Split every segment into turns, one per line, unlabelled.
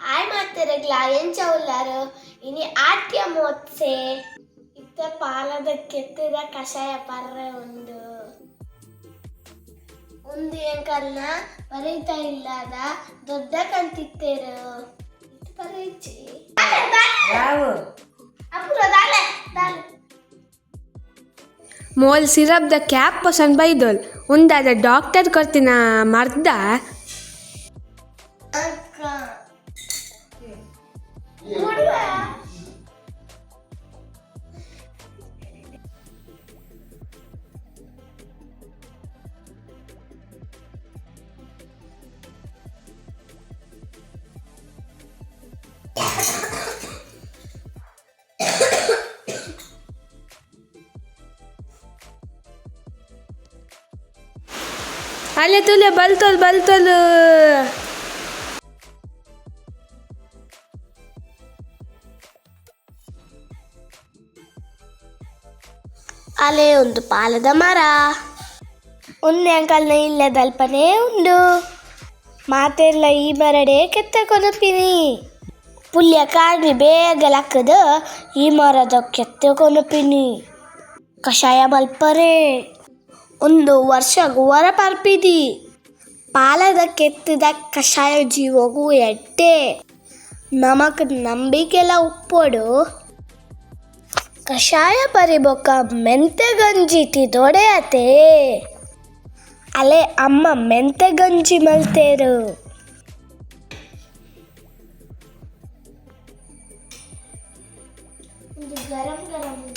ಹಾಯ್ಮಾತಿರಗ್ಲಾ ಏನ್ ಚೌಲ್ಲಾರು ಇನಿ ಆಟ್ಯ ಮೋತ್ಸೆ ಇತ್ತ ಪಾಲದ ಕೆತ್ತಿದ ಕಷಾಯ ಪರ್ರೆ ಒಂದು ಒಂದು ಏಂಕರ್ನ ಬರೀತಾ ಇಲ್ಲದ ದೊಡ್ಡ ಕಂತಿತ್ತೇರು ಇದು ಬರೀಚಿ
ಮೋಲ್ ದ ಕ್ಯಾಪ್ ಪಸಂದ್ ಬೈದೋಲ್. ಉಂದಾದ ಡಾಕ್ಟರ್ ಕೊರ್ತಿನ ಮರ್ದ ಅಲ್ಲೇ ತುಲೆ, ಬಲ್ತೋಲ್ ಬಲ್ತೋಲ್.
ಅಲೆ ಒಂದು ಪಾಲದ ಮರ. ಒಂದೇ ಅಂಕಲ್ನ ಇಲ್ಲದಲ್ಪನೇ ಉಂಡು. ಮಾತೆಲ್ಲ ಈ ಮರಡೆ ಕೆತ್ತ ಕೊನಪಿನಿ. ಪುಲ್ಯ ಕಾಡ್ರಿ ಬೇಗ ಲಕ್ಕದ ಈ ಮರದ ಕೆತ್ತ ಕೊನಪಿನಿ. ಕಷಾಯ ಮಲ್ಪರೆ. ಒಂದು ವರ್ಷ ಗುವರ ಪರ್ಪಿದಿ ಪಾಲದ ಕೆತ್ತಿದ ಕಷಾಯ ಜೀವಗೂ ಎಟ್ಟೆ. ನಮಕ್ ನಂಬಿಕೆಲ ಉಪ್ಪೊಡು. ಕಷಾಯ ಪರಿಬೊಕ್ಕ ಮೆಂತೆ ಗಂಜಿ ತಿದೊಡೆಯತೆ. ಅಲೆ ಅಮ್ಮ ಮೆಂತೆ ಗಂಜಿ ಮಲ್ತೇರು. ಗರಂ ಗರಂ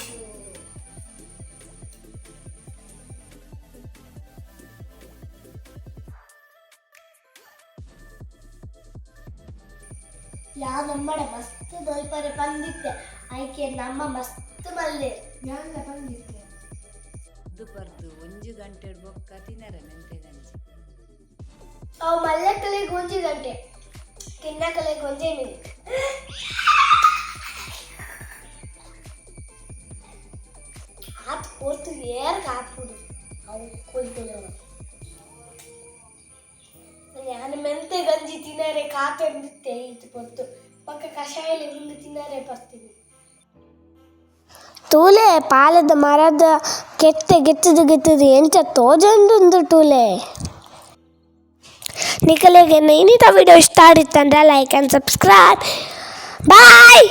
ಯಾ ನಮ್ಮಡೆ ಮಸ್ತ್ ದೊಲ್ಪರೆ ಬಂದಿತ್ತೆ. ಆಯ್ಕೆ ನಮ್ಮ ಮಸ್ತ್ ಮಲ್ಲೆ. ಯಾನ ಬಂದಿತ್ತೆ?
ದುಪರ್ದು ಒಂಜು ಗಂಟೆ ಬೊಕ್ಕ ತಿನ್ನರ ಮೆಂತೆ ಗಂಜಿ?
ಅವು ಮಲ್ಲೆ ಕಲೆ ಗೊಂಜಿ ಗಂಟೆ. ತಿನ್ನ ಕಲೆ ಗೊಂಜೆ ಮಿನಿಟ್ ಆತ್ ಕೊಡ್ತು ಏರ್ ಹಾಕ್ಬಿಡು. ಅವು ಕೊಯ್ತೇನೆ ಮತ್ತೆ ಗಂಜಿ ತಿನ್ನರೆ ಕಾಪೆ ಬಿತ್ತೆ ಇದು ಪೊತ್ತು ಪಕ್ಕ ಕಷಾಯ ಮುಂದೆ ತಿನ್ನರೆ ಬರ್ತೀನಿ. ತೂಲೆ, ಪಾಲದ ಮರದ ಕೆತ್ತೆ ಗೆತ್ತದು ಗೆತ್ತದು ಎಂಚ ತೋಜೊಂದುಂದು ಟೂಲೆ ನಿಖಲೆಗೆ ನೈನಿತ ವಿಡಿಯೋ ಇಷ್ಟ ಆಡಿತ್ತಂದ್ರೆ ಲೈಕ್ ಆ್ಯಂಡ್ ಸಬ್ಸ್ಕ್ರೈಬ್ ಬಾಯ್